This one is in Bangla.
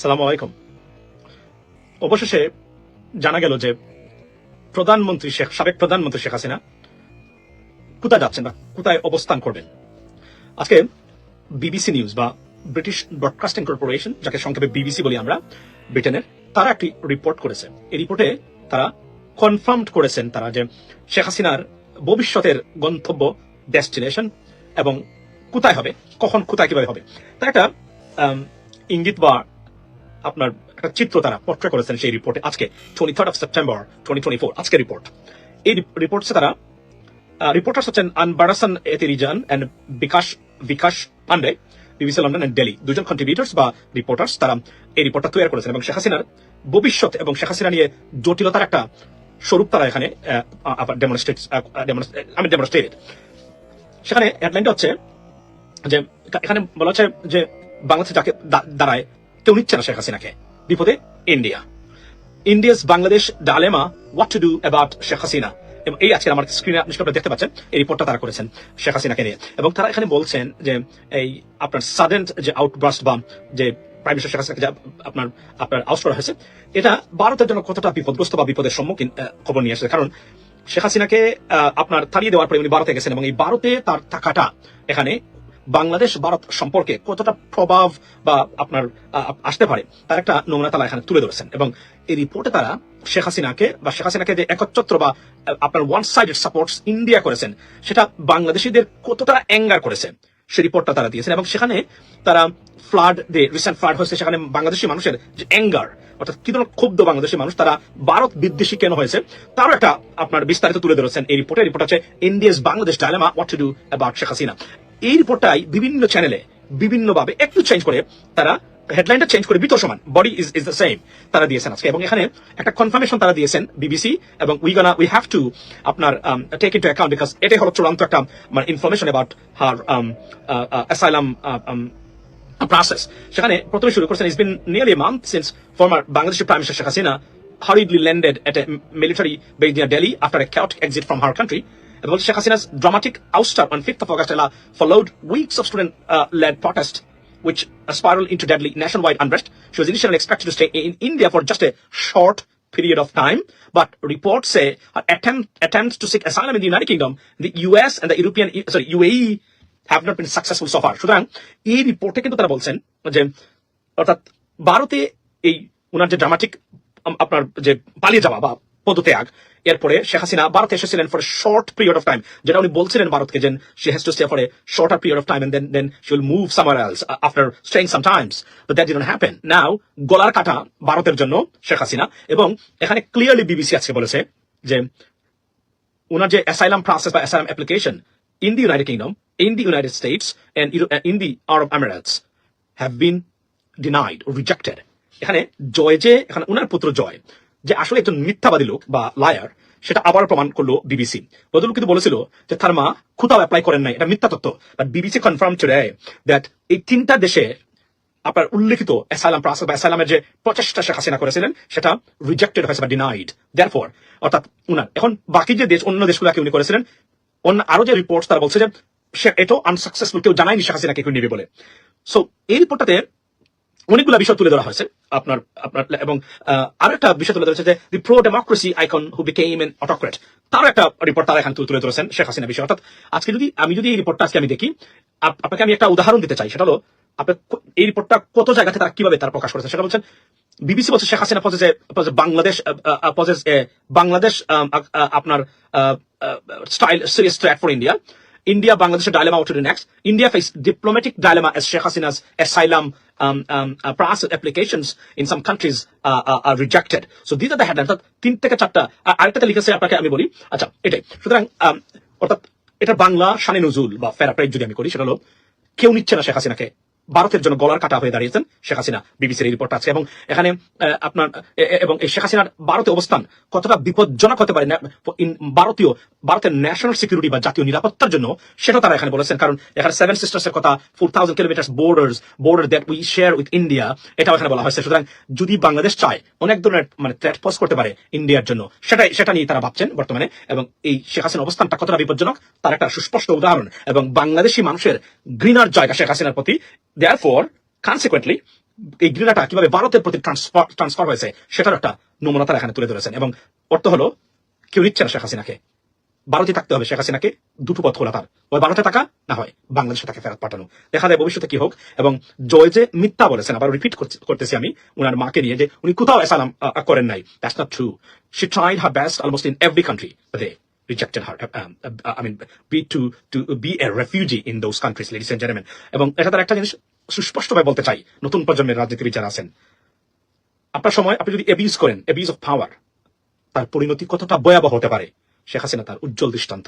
সালাম আলাইকুম অবশেষে জানা গেল যে প্রধানমন্ত্রী শেখ, সাবেক প্রধানমন্ত্রী শেখ হাসিনা কোথায় যাচ্ছেন বা কোথায় অবস্থান করবেন? আজকে বিবিসি নিউজ বা ব্রিটিশ ব্রডকাস্টিং কর্পোরেশন, যাকে সংক্ষেপে বিবিসি বলি আমরা, ব্রিটেনের, তারা একটি রিপোর্ট করেছে। এই রিপোর্টে তারা কনফার্ম করেছেন তারা যে শেখ হাসিনার ভবিষ্যতের গন্তব্য, ডেস্টিনেশন এবং কোথায় হবে, কখন, কোথায়, কীভাবে হবে। তার একটা ইঙ্গিত বা আপনার একটা চিত্র তারা পোর্ট্রে করেছেন সেই রিপোর্টে আজকে twenty third of September twenty twenty four আজকে রিপোর্ট এই রিপোর্টসে তারা রিপোর্টার্স হচ্ছেন Anbarasan Ethirajan and Vikas Vikas Pandey BBC London and Delhi দুজন কন্ট্রিবিউটার্স বা রিপোর্টার্স তারা এই রিপোর্টটা তৈরি করেছেন। এবং শেখ হাসিনার ভবিষ্যৎ এবং শেখ হাসিনা নিয়ে জটিলতার একটা স্বরূপ তারা এখানে আমি ডেমনস্ট্রেটেড সেখানে হেডলাইনটা হচ্ছে যে, এখানে বলা হচ্ছে যে, বাংলাদেশ যাকে দাঁড়ায় কেউ নিচ্ছে না শেখ হাসিনাকে। বিপদে, India. India's Bangladesh dilemma what to do about Sheikh Hasina. এবং এই আজকে আমার স্ক্রিনে আপনি আপনারা দেখতে পাচ্ছেন, এই রিপোর্টটা তারা করেছেন শেখ হাসিনাকে নিয়ে। এবং তারা এখানে বলছেন যে এই আপনার সাডেন যে আউটব্রাস্ট বা যে প্রাইম মিনিস্টার শেখ হাসিনাকে আপনার আপনার আউট করা হয়েছে, এটা ভারতের জন্য কতটা বিপদগ্রস্ত বা বিপদের সম্মুখীন খবর নিয়ে আসছে কারণ শেখ হাসিনাকে আপনার তাড়িয়ে দেওয়ার পরে উনি ভারতে গেছেন এবং এই ভারতে তার থাকাটা এখানে বাংলাদেশ, ভারত সম্পর্কে কতটা প্রভাব বা আপনার আসতে পারে, তার একটা নমুনা তারা এখানে তুলে ধরেছেন। এবং এই রিপোর্টে তারা শেখ হাসিনাকে বা শেখ হাসিনাকে যে একচ্ছত্র বা আপনার ওয়ান সাইডেড সাপোর্টস ইন্ডিয়া করেছেন, সেটা বাংলাদেশিদের কতটা অ্যাঙ্গার করেছে সে রিপোর্টটা তারা দিয়েছেন। এবং সেখানে তারা ফ্লাড যে রিসেন্ট ফ্লাড হয়েছে, সেখানে বাংলাদেশি মানুষের যে অ্যাঙ্গার অর্থাৎ কি ধরনের ক্ষুব্ধ বাংলাদেশি মানুষ, তারা ভারত বিদ্বেষী কেন হয়েছে, তারও একটা আপনার বিস্তারিত তুলে ধরেছেন এই রিপোর্টে। রিপোর্ট হচ্ছে India's Bangladesh dilemma what to do about Sheikh Hasina এই রিপোর্টটাই বিভিন্ন চ্যানেলে বিভিন্নভাবে একটু চেঞ্জ করে তারা হেডলাইনটা চেঞ্জ করে বিত সমান। Body is is the same তারা দিয়েছেন আজকে। এবং এখানে একটা কনফার্মেশন তারা দিয়েছেন বিবিসি এবং we gonna we have to আপনার take into account because এটাই হলো চূড়ান্ত একটা মানে information about her asylum process সেখানে প্রথমে শুরু করেছেন it's been nearly month since former Bangladeshi Prime Minister Sheikh Hasina hurriedly landed at a military base near Delhi after a chaotic exit from her country. And well, Sheikh Hasina's dramatic ouster on 5th of August Ella followed weeks of student-led protest which spiraled into deadly nationwide unrest. She was initially expected to stay in India for just a short period of time, but reports say her attempt, attempts to seek asylum in the United Kingdom, the US and the European, sorry, UAE have not been successful সফার সুতরাং এই রিপোর্টে কিন্তু তারা বলছেন যে অর্থাৎ ভারতে এই ওনার যে ড্রামাটিক আপনার যে পালিয়ে যাওয়া পদত্যাগ। এরপরে শেখ হাসিনা ভারতে এসেছিলেন for short period of time যেটা উনি বলছিলেন ভারতকে যে she has to stay for a shorter period of time and then then she will move somewhere else after staying some times but that didn't happen now গলার কাটা ভারতের জন্য শেখ হাসিনা এবং এখানে ক্লিয়ারলি বিবিসি আজকে বলেছে যে ওনার যে অ্যাসাইলাম প্রসেস বা asylum application in the United Kingdom in the United States and in the Arab Emirates have been denied rejected এখানে জয় যে, এখানে ওনার পুত্র জয়। যে আসলে একজন মিথ্যাবাদী লোক বা লায়ার সেটা আবার প্রমাণ করল বিবিসি বদলুক কিন্তু বলেছিল যে তার মা কোথাও অ্যাপ্লাই করেন নাই, এটা মিথ্যা তথ্য। But BBC confirm today that এই তিনটা দেশে আপনার উল্লেখিত অ্যাসাইলাম প্রসেস বা অ্যাসাইলামের যে প্রচেষ্টা শেখ হাসিনা করেছিলেন, সেটা রিজেক্টেড হয়েছে বা ডিনাইড দেয়ারফর অর্থাৎ উনার, এখন বাকি যে দেশ, অন্য দেশগুলোকে উনি করেছিলেন, অন্য আরও যে রিপোর্ট তারা বলছে যে সে এটাও আনসাকসেসফুল কেউ জানায়নি শেখ হাসিনাকে কেউ নেবে বলে। সো এই রিপোর্টটাতে অনেকগুলো বিষয় তুলে ধরা হয়েছে আপনার আপনার, এবং আরও একটা বিষয় তুলে ধরেছে যে the pro democracy icon who became an autocrat তারও একটা রিপোর্ট তারা এখানে তুলে ধরেছেন, শেখ হাসিনা বিষয়। অর্থাৎ আজকে যদি, আমি যদি এই রিপোর্টটা আজকে আমি দেখি আপনাকে আমি একটা উদাহরণ দিতে চাই, সেটা হলো আপনার এই রিপোর্টটা কত জায়গাতে তারা কীভাবে তারা প্রকাশ করেছে, সেটা বলছেন, বিবিসি বলছে শেখ হাসিনা পজেস বাংলাদেশ পজেস বাংলাদেশ আপনার still serious threat for India India Bangladesh dilemma to the next. India faced diplomatic dilemma as Sheikh Hasina's asylum um, um, uh, process applications in some countries uh, uh, are rejected. So these are the headlines. অর্থাৎ তিন থেকে চারটা আর আরেকটাতে লিখেছে আপনাকে আমি বলি আচ্ছা এটাই সুতরাং um, অর্থাৎ এটা বাংলা শানে নজুল বা প্যারাপ্রাইজ যদি আমি করি সেটা হলো কেউ নিচ্ছে না শেখ হাসিনাকে ভারতের জন্য গলার কাটা হয়ে দাঁড়িয়েছেন শেখ হাসিনা। বিবিসির এই রিপোর্ট আছে এবং এখানে আপনার এবং এই শেখ হাসিনার ভারতে অবস্থান কতটা বিপজ্জনক হতে পারে ভারতীয়, ভারতের ন্যাশনাল সিকিউরিটি বা জাতীয় নিরাপত্তার জন্য, সেটা তারা এখানে বলেছেন। কারণ এখানে সেভেন সিস্টার্স এর কথা four thousand kilometer borders border that we share with India এটাও এখানে বলা হয়েছে। সুতরাং যদি বাংলাদেশ চায়, অনেক ধরনের মানে থ্রেট পোজ করতে পারে ইন্ডিয়ার জন্য। সেটাই, সেটা নিয়ে তারা ভাবছেন বর্তমানে, এবং এই শেখ হাসিনার অবস্থানটা কতটা বিপজ্জনক, তার একটা সুস্পষ্ট উদাহরণ। এবং বাংলাদেশি মানুষের ঘৃণার জায়গা শেখ হাসিনার প্রতি দেয়ার কনসিকুয়েন্টলি এই ঘৃণাটা কীভাবে ভারতের প্রতি ট্রান্সফার হয়েছে সেটার একটা নমুনা তারা এখানে তুলে ধরেছেন। এবং অর্থ হলো কেউ নিচ্ছে না শেখ হাসিনাকে। ভারতে থাকতে হবে শেখ হাসিনাকে দুটো পথ খোলা তার। ওই ভারতে থাকা না হয় বাংলাদেশে তাকে ফেরত পাঠানো। দেখা যায় ভবিষ্যতে কি হোক এবং জয় যে মিথ্যা বলেছেন আবার রিপিট করতেছি আমি উনার মাকে নিয়ে যে উনি কোথাও এসালাম করেন নাই that's not true she tried her best almost in every country they rejected her um, uh, I mean be to to be a refugee in those countries ladies and gentlemen. এবং এটা তার একটা জিনিস সুস্পষ্টভাবে বলতে চাই, নতুন প্রজন্মের রাজনীতিবিদ যারা আছেন। আপনার সময় আপনি যদি এবিউজ করেন এবিউজ অফ পাওয়ার তার পরিণতি কতটা ভয়াবহ হতে পারে, শেখ হাসিনা তার উজ্জ্বল দৃষ্টান্ত।